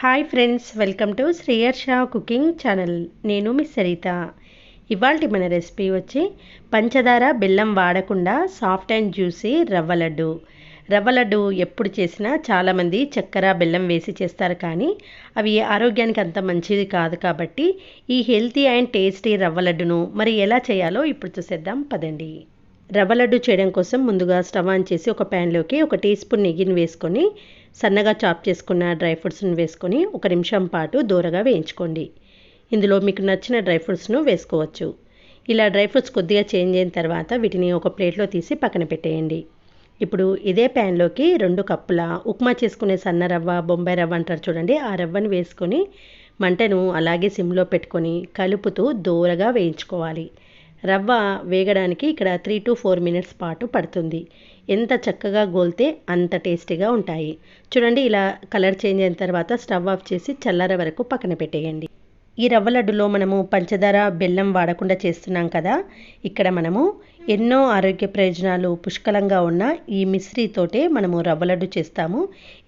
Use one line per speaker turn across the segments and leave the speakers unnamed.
Hi friends welcome to Shreyarsha cooking channel నేను మీ సరిత. ఇవాళ మన రెసిపీ వచ్చి పంచదార బెల్లం వాడకుండా సాఫ్ట్ అండ్ జ్యూసీ రవ్వ లడ్డు. రవ్వ లడ్డు ఎప్పుడు చేసినా చాలామంది చక్కెర బెల్లం వేసి చేస్తారు కానీ అవి ఆరోగ్యానికి అంత మంచిది కాదు కాబట్టి ఈ హెల్తీ అండ్ టేస్టీ రవ్వ లడ్డును మరి ఎలా చేయాలో ఇప్పుడు చూసేద్దాం పదండి. రవ్వ లడ్డు చేయడం కోసం ముందుగా స్టవ్ ఆన్ చేసి ఒక ప్యాన్లోకి ఒక టీ స్పూన్ నెయ్యిని వేసుకొని సన్నగా చాప్ చేసుకున్న డ్రై ఫ్రూట్స్ని వేసుకొని ఒక నిమిషం పాటు దూరగా వేయించుకోండి. ఇందులో మీకు నచ్చిన డ్రై ఫ్రూట్స్ను వేసుకోవచ్చు. ఇలా డ్రై ఫ్రూట్స్ కొద్దిగా చేంజ్ అయిన తర్వాత వీటిని ఒక ప్లేట్లో తీసి పక్కన పెట్టేయండి. ఇప్పుడు ఇదే ప్యాన్లోకి రెండు కప్పుల ఉప్మా చేసుకునే సన్న రవ్వ బొంబాయి రవ్వ అంటారు చూడండి ఆ రవ్వను వేసుకొని మంటను అలాగే సిమ్లో పెట్టుకొని కలుపుతూ దూరగా వేయించుకోవాలి. రవ్వ వేగడానికి ఇక్కడ త్రీ టు ఫోర్ మినిట్స్ పాటు పడుతుంది. ఎంత చక్కగా గోల్తే అంత టేస్టీగా ఉంటాయి. చూడండి ఇలా కలర్ చేంజ్ అయిన తర్వాత స్టవ్ ఆఫ్ చేసి చల్లార వరకు పక్కన పెట్టేయండి. ఈ రవ్వ లడ్డులో మనము పంచదార బెల్లం వాడకుండా చేస్తున్నాం కదా. ఇక్కడ మనము ఎన్నో ఆరోగ్య ప్రయోజనాలు పుష్కలంగా ఉన్న ఈ మిశ్రీతోటే మనము రవ్వ లడ్డు చేస్తాము.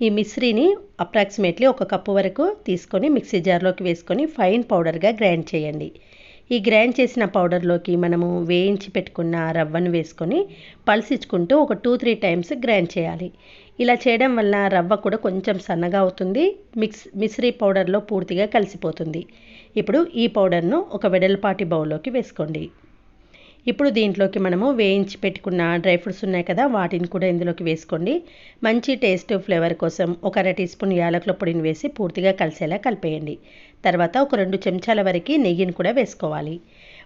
ఈ మిశ్రీని అప్రాక్సిమేట్లీ ఒక కప్పు వరకు తీసుకొని మిక్సీ జార్లోకి వేసుకొని ఫైన్ పౌడర్గా గ్రైండ్ చేయండి. ఈ గ్రైండ్ చేసిన పౌడర్లోకి మనము వేయించి పెట్టుకున్న రవ్వను వేసుకొని పల్సించుకుంటూ ఒక టూ త్రీ టైమ్స్ గ్రైండ్ చేయాలి. ఇలా చేయడం వల్ల రవ్వ కూడా కొంచెం సన్నగా అవుతుంది మిక్స్ మిశ్రీ పౌడర్లో పూర్తిగా కలిసిపోతుంది. ఇప్పుడు ఈ పౌడర్ను ఒక వెడల్పాటి బౌల్లోకి వేసుకోండి. ఇప్పుడు దీంట్లోకి మనము వేయించి పెట్టుకున్న డ్రై ఫ్రూట్స్ ఉన్నాయి కదా వాటిని కూడా ఇందులోకి వేసుకోండి. మంచి టేస్ట్ ఫ్లేవర్ కోసం ఒక అర టీ స్పూన్ యాలకుల పొడిని వేసి పూర్తిగా కలిసేలా కలిపేయండి. తర్వాత ఒక రెండు చెంచాల వరకు నెయ్యిని కూడా వేసుకోవాలి.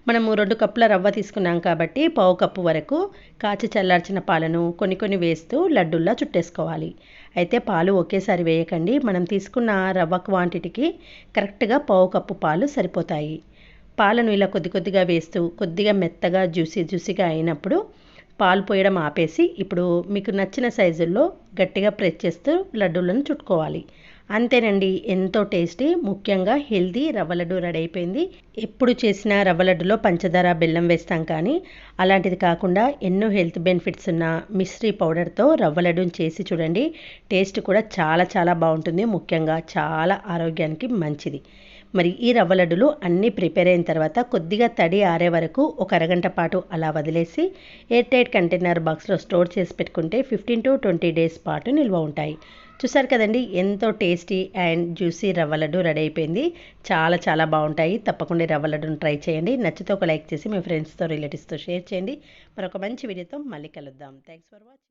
మనము రెండు కప్పుల రవ్వ తీసుకున్నాం కాబట్టి పావు కప్పు వరకు కాచి చల్లార్చిన పాలను కొన్ని కొన్ని వేస్తూ లడ్డుల్లా చుట్టేసుకోవాలి. అయితే పాలు ఒకేసారి వేయకండి. మనం తీసుకున్న రవ్వ క్వాంటిటీకి కరెక్ట్గా పావు కప్పు పాలు సరిపోతాయి. పాలను ఇలా కొద్ది కొద్దిగా వేస్తూ కొద్దిగా మెత్తగా జ్యూసీ జ్యూసీగా అయినప్పుడు పాలు పోయడం ఆపేసి ఇప్పుడు మీకు నచ్చిన సైజుల్లో గట్టిగా ప్రెస్ చేస్తూ లడ్డూలను చుట్టుకోవాలి. అంతేనండి ఎంతో టేస్టీ ముఖ్యంగా హెల్దీ రవ్వ లడ్డు రెడీ అయిపోయింది. ఎప్పుడు చేసిన రవ్వ లడ్డులో పంచదార బెల్లం వేస్తాం కానీ అలాంటిది కాకుండా ఎన్నో హెల్త్ బెనిఫిట్స్ ఉన్న మిశ్రీ పౌడర్తో రవ్వ లడ్డుని చేసి చూడండి. టేస్ట్ కూడా చాలా చాలా బాగుంటుంది. ముఖ్యంగా చాలా ఆరోగ్యానికి మంచిది. మరి ఈ రవ్వ లడ్డులు అన్నీ ప్రిపేర్ అయిన తర్వాత కొద్దిగా తడి ఆరే వరకు ఒక అరగంట పాటు అలా వదిలేసి ఎయిర్ టైట్ కంటైనర్ బాక్స్లో స్టోర్ చేసి పెట్టుకుంటే ఫిఫ్టీన్ టు ట్వంటీ డేస్ పాటు నిల్వ ఉంటాయి. చూసారు కదండి ఎంతో టేస్టీ అండ్ జ్యూసీ రవ్వ లడ్డు రెడీ అయిపోయింది. చాలా చాలా బాగుంటాయి. తప్పకుండా రవ్వ లడ్డును ట్రై చేయండి. నచ్చితే ఒక లైక్ చేసి మీ ఫ్రెండ్స్తో రిలేటివ్స్తో షేర్ చేయండి. మరొక మంచి వీడియోతో మళ్ళీ కలుద్దాం. Thanks for watching.